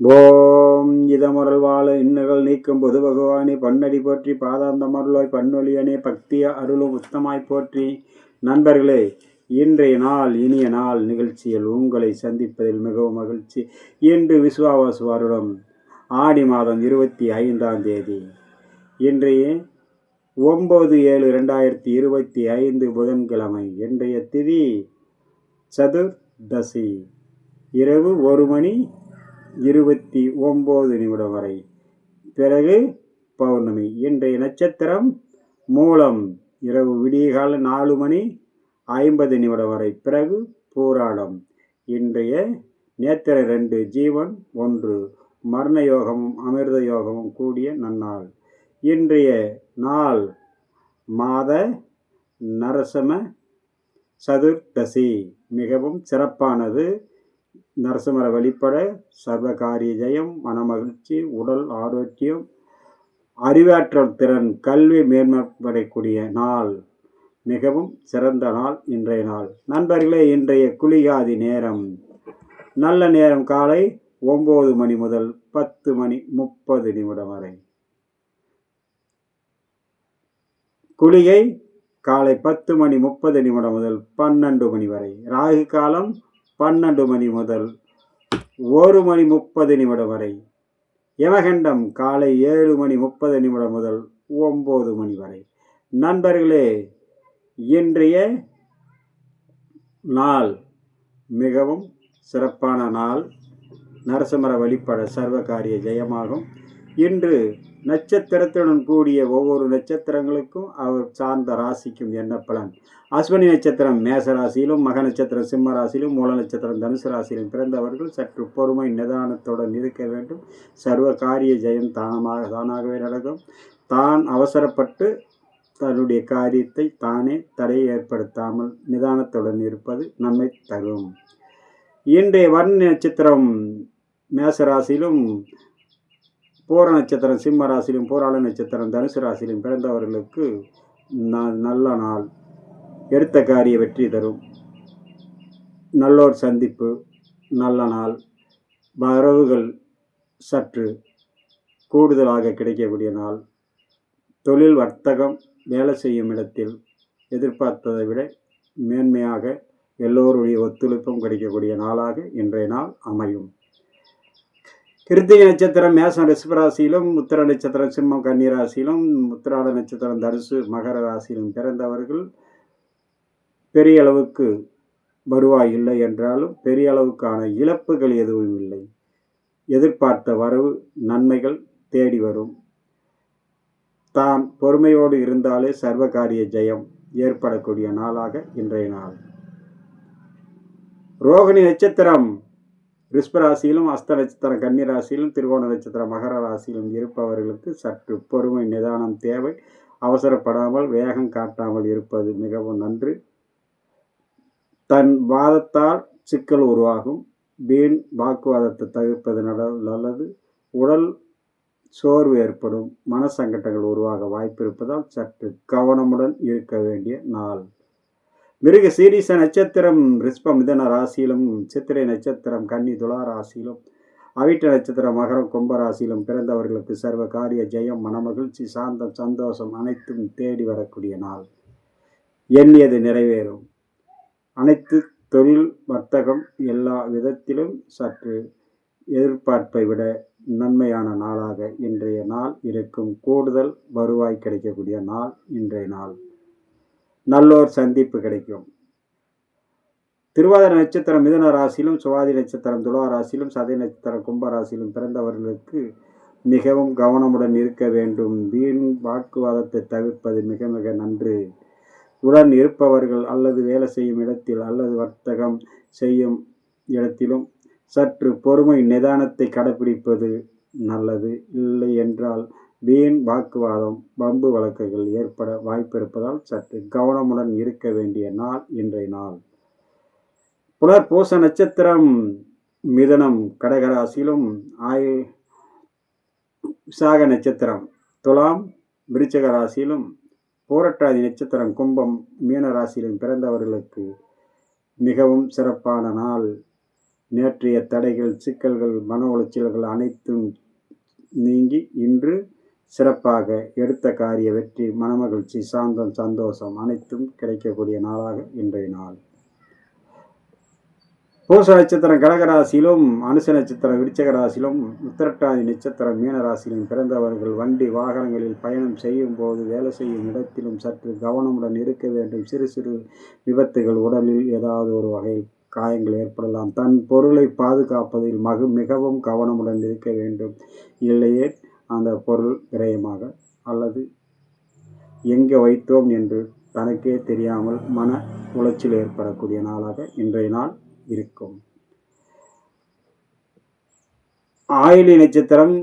ஓம் இதமுறல் வாழ இன்னர்கள் நீக்கும் பொது பகவானே பன்னடி போற்றி பாதாந்தமருளாய் பன்னொழியனே பக்திய அருளும் உத்தமாய் போற்றி. நண்பர்களே இன்றைய நாள் இனிய நாள் நிகழ்ச்சியில் உங்களை சந்திப்பதில் மிகவும் மகிழ்ச்சி. இன்று விஸ்வாவாசு வருடம் ஆடி மாதம் இருபத்தி ஐந்தாம் தேதி. இன்றைய ஒம்பது ஏழு ரெண்டாயிரத்தி இருபத்தி ஐந்து புதன்கிழமை இன்றைய திதி சதுர்தசி. இரவு ஒரு மணி இருபத்தி ஒம்பது நிமிடம் வரை. பிறகு பௌர்ணமி. இன்றைய நட்சத்திரம் மூலம் இரவு விடியகால நாலு மணி ஐம்பது நிமிடம் வரை. பிறகு பூராடம். இன்றைய நேத்திர ரெண்டு ஜீவன் ஒன்று. மரண யோகமும் அமிர்த யோகமும் கூடிய நன்னாள். இன்றைய நாள் மாத நரசம சதுர்தசி மிகவும் சிறப்பானது. நரசிம்மர வழிபட சர்வ காரிய ஜெயம் மனமகிழ்ச்சி உடல் ஆரோக்கியம் அறிவாற்றல் திறன் கல்வி மேம்படக்கூடிய நாள் மிகவும் சிறந்த நாள் இன்றைய நாள். நண்பர்களே இன்றைய குளிகாதி நேரம். நல்ல நேரம் காலை ஒம்பது மணி முதல் பத்து மணி முப்பது நிமிடம் வரை. குளிகை காலை பத்து மணி முப்பது நிமிடம் முதல் பன்னெண்டு மணி வரை. ராகு காலம் பன்னெண்டு மணி முதல் ஒரு மணி முப்பது நிமிடம் வரை. யமகண்டம் காலை ஏழு மணி முப்பது நிமிடம் முதல் ஒம்பது மணி வரை. நண்பர்களே இன்றைய நாள் மிகவும் சிறப்பான நாள். நரசிம்மர வழிபட சர்வகாரிய ஜெயமாகும். இன்று நட்சத்திரத்துடன் கூடிய ஒவ்வொரு நட்சத்திரங்களுக்கும் அவர் சார்ந்த ராசிக்கும் என்ன பலன்? அஸ்வினி நட்சத்திரம் மேச ராசியிலும் மக நட்சத்திரம் சிம்ம ராசியிலும் மூல நட்சத்திரம் தனுசு ராசியிலும் பிறந்தவர்கள் சற்று பொறுமை நிதானத்துடன் இருக்க வேண்டும். சர்வ காரிய ஜெயம் தானமாக தானாகவே நடக்கும். தான் அவசரப்பட்டு தன்னுடைய காரியத்தை தானே தடை ஏற்படுத்தாமல் நிதானத்துடன் இருப்பது நன்மை தரும். இன்றைய வர்ண நட்சத்திரம் மேச ராசியிலும் பூர நட்சத்திரம் சிம்ம ராசியிலும் பூராள நட்சத்திரம் தனுசு ராசியிலும் பிறந்தவர்களுக்கு நல்ல நாள். எடுத்த காரிய வெற்றி தரும். நல்லோர் சந்திப்பு நல்ல நாள். வரவுகள் சற்று கூடுதலாக கிடைக்கக்கூடிய நாள். தொழில் வர்த்தகம் வேலை செய்யும் இடத்தில் எதிர்பார்த்ததை விட மேன்மையாக எல்லோருடைய ஒத்துழைப்பும் கிடைக்கக்கூடிய நாளாக இன்றைய நாள் அமையும். கிருத்திகை நட்சத்திரம் மேசம் ரிஷபராசியிலும் உத்திர நட்சத்திரம் சிம்மம் கன்னிராசியிலும் உத்திராட நட்சத்திரம் தனுசு மகர ராசியிலும் பிறந்தவர்கள் பெரிய அளவுக்கு வருவாய் இல்லை என்றாலும் பெரிய அளவுக்கான இழப்புகள் எதுவும் இல்லை. எதிர்பார்த்த வரவு நன்மைகள் தேடி வரும். தான் பொறுமையோடு இருந்தாலே சர்வகாரிய ஜெயம் ஏற்படக்கூடிய நாளாக இன்றைய நாள். ரோகிணி நட்சத்திரம் ரிஷ்பராசியிலும் அஸ்த நட்சத்திரம் கன்னி ராசியிலும் திருவோண நட்சத்திரம் மகர ராசியிலும் இருப்பவர்களுக்கு சற்று பொறுமை நிதானம் தேவை. அவசரப்படாமல் வேகம் காட்டாமல் இருப்பது மிகவும் நன்று. தன் வாதத்தால் சிக்கல் உருவாகும். வீண் வாக்குவாதத்தை தவிர்ப்பது நல்லது. உடல் சோர்வு ஏற்படும். மனசங்கட்டங்கள் உருவாக வாய்ப்பு இருப்பதால் சற்று கவனமுடன் இருக்க வேண்டிய நாள். மிருக சீரிச நட்சத்திரம் ரிஷ்ப மிதன ராசியிலும் சித்திரை நட்சத்திரம் கன்னி துலா ராசியிலும் அவிட்ட நட்சத்திரம் மகரம் கும்ப ராசியிலும் பிறந்தவர்களுக்கு சர்வ காரிய ஜெயம் மனமகிழ்ச்சி சாந்தம் சந்தோஷம் அனைத்தும் தேடி வரக்கூடிய நாள். எண்ணியது நிறைவேறும். அனைத்து தொழில் வர்த்தகம் எல்லா விதத்திலும் சற்று எதிர்பார்ப்பை விட நன்மையான நாளாக இன்றைய நாள் இருக்கும். கூடுதல் வருவாய் கிடைக்கக்கூடிய நாள் இன்றைய நாள். நல்லோர் சந்திப்பு கிடைக்கும். திருவாதிரை நட்சத்திரம் மிதன ராசியிலும் சுவாதி நட்சத்திரம் துலா ராசியிலும் சதை நட்சத்திரம் கும்ப ராசியிலும் பிறந்தவர்களுக்கு மிகவும் கவனமுடன் இருக்க வேண்டும். வீண் வாக்குவாதத்தை தவிர்ப்பது மிக மிக நன்று. உடன் இருப்பவர்கள் அல்லது வேலை செய்யும் இடத்தில் அல்லது வர்த்தகம் செய்யும் இடத்திலும் சற்று பொறுமை நிதானத்தை கடைபிடிப்பது நல்லது. இல்லை என்றால் வீண் வாக்குவாதம் வம்பு வழக்குகள் ஏற்பட வாய்ப்பு இருப்பதால் சற்று கவனமுடன் இருக்க வேண்டிய நாள் இன்றைய நாள். புலர் பூச நட்சத்திரம் மிதனம் கடகராசியிலும் ஆயு விசாக நட்சத்திரம் துலாம் விருச்சக ராசியிலும் பூரட்டாதி நட்சத்திரம் கும்பம் மீன ராசியிலும் பிறந்தவர்களுக்கு மிகவும் சிறப்பான நாள். நேற்றைய தடைகள் சிக்கல்கள் மன உளைச்சல்கள் அனைத்தும் நீங்கி இன்று சிறப்பாக எடுத்த காரிய வெற்றி மனமகிழ்ச்சி சாந்தம் சந்தோஷம் அனைத்தும் கிடைக்கக்கூடிய நாளாக இன்றைய நாள். பூச நட்சத்திரம் கடகராசியிலும் அனுச நட்சத்திரம் விருச்சக ராசியிலும் உத்திரட்டாதி நட்சத்திரம் மீனராசியிலும் பிறந்தவர்கள் வண்டி வாகனங்களில் பயணம் செய்யும் போது வேலை செய்யும் இடத்திலும் சற்று கவனமுடன் இருக்க வேண்டும். சிறு சிறு விபத்துகள் உடலில் ஏதாவது ஒரு வகையில் காயங்கள் ஏற்படலாம். தன் பொருளை பாதுகாப்பதில் மகு மிகவும் கவனமுடன் இருக்க வேண்டும். இல்லையே அந்த பொருள் விரயமாக அல்லது எங்கே வைத்தோம் என்று தனக்கே தெரியாமல் மன உளைச்சல் ஏற்படக்கூடிய நாளாக இன்றைய நாள் இருக்கும். ஆயிலி நட்சத்திரம்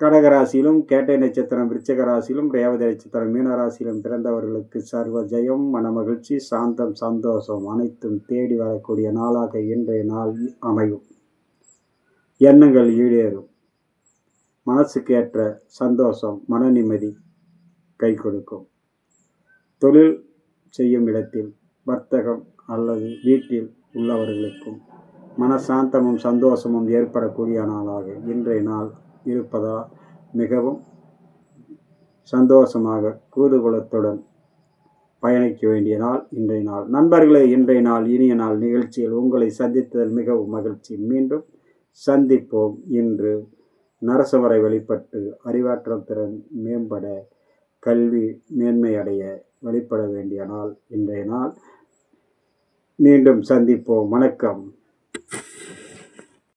கடகராசியிலும் கேட்டை நட்சத்திரம் விருச்சக ராசியிலும் ரேவதி நட்சத்திரம் மீனராசியிலும் பிறந்தவர்களுக்கு சர்வ ஜெயம் மனமகிழ்ச்சி சாந்தம் சந்தோஷம் அனைத்தும் தேடி வரக்கூடிய நாளாக இன்றைய நாள் அமையும். எண்ணங்கள் ஈடேறும். மனசுக்கு ஏற்ற சந்தோஷம் மன நிம்மதி கை கொடுக்கும். தொழில் செய்யும் இடத்தில் வர்த்தகம் அல்லது வீட்டில் உள்ளவர்களுக்கும் மனசாந்தமும் சந்தோஷமும் ஏற்படக்கூடிய நாளாக இன்றைய நாள் இருப்பதால் மிகவும் சந்தோஷமாக கூதுகுலத்துடன் பயணிக்க வேண்டிய நாள் இன்றைய நாள். நண்பர்களே இன்றைய நாள் இனிய நாள் நிகழ்ச்சியில் உங்களை சந்தித்ததில் மிகவும் மகிழ்ச்சி. மீண்டும் சந்திப்போம் இன்று நரசவரை வெளிப்பட்டு அறிவாற்றல் திறன் மேம்பட கல்வி மேன்மை அடைய வெளிப்பட வேண்டிய நாள் இன்றைய நாள். மீண்டும் சந்திப்போம். வணக்கம்.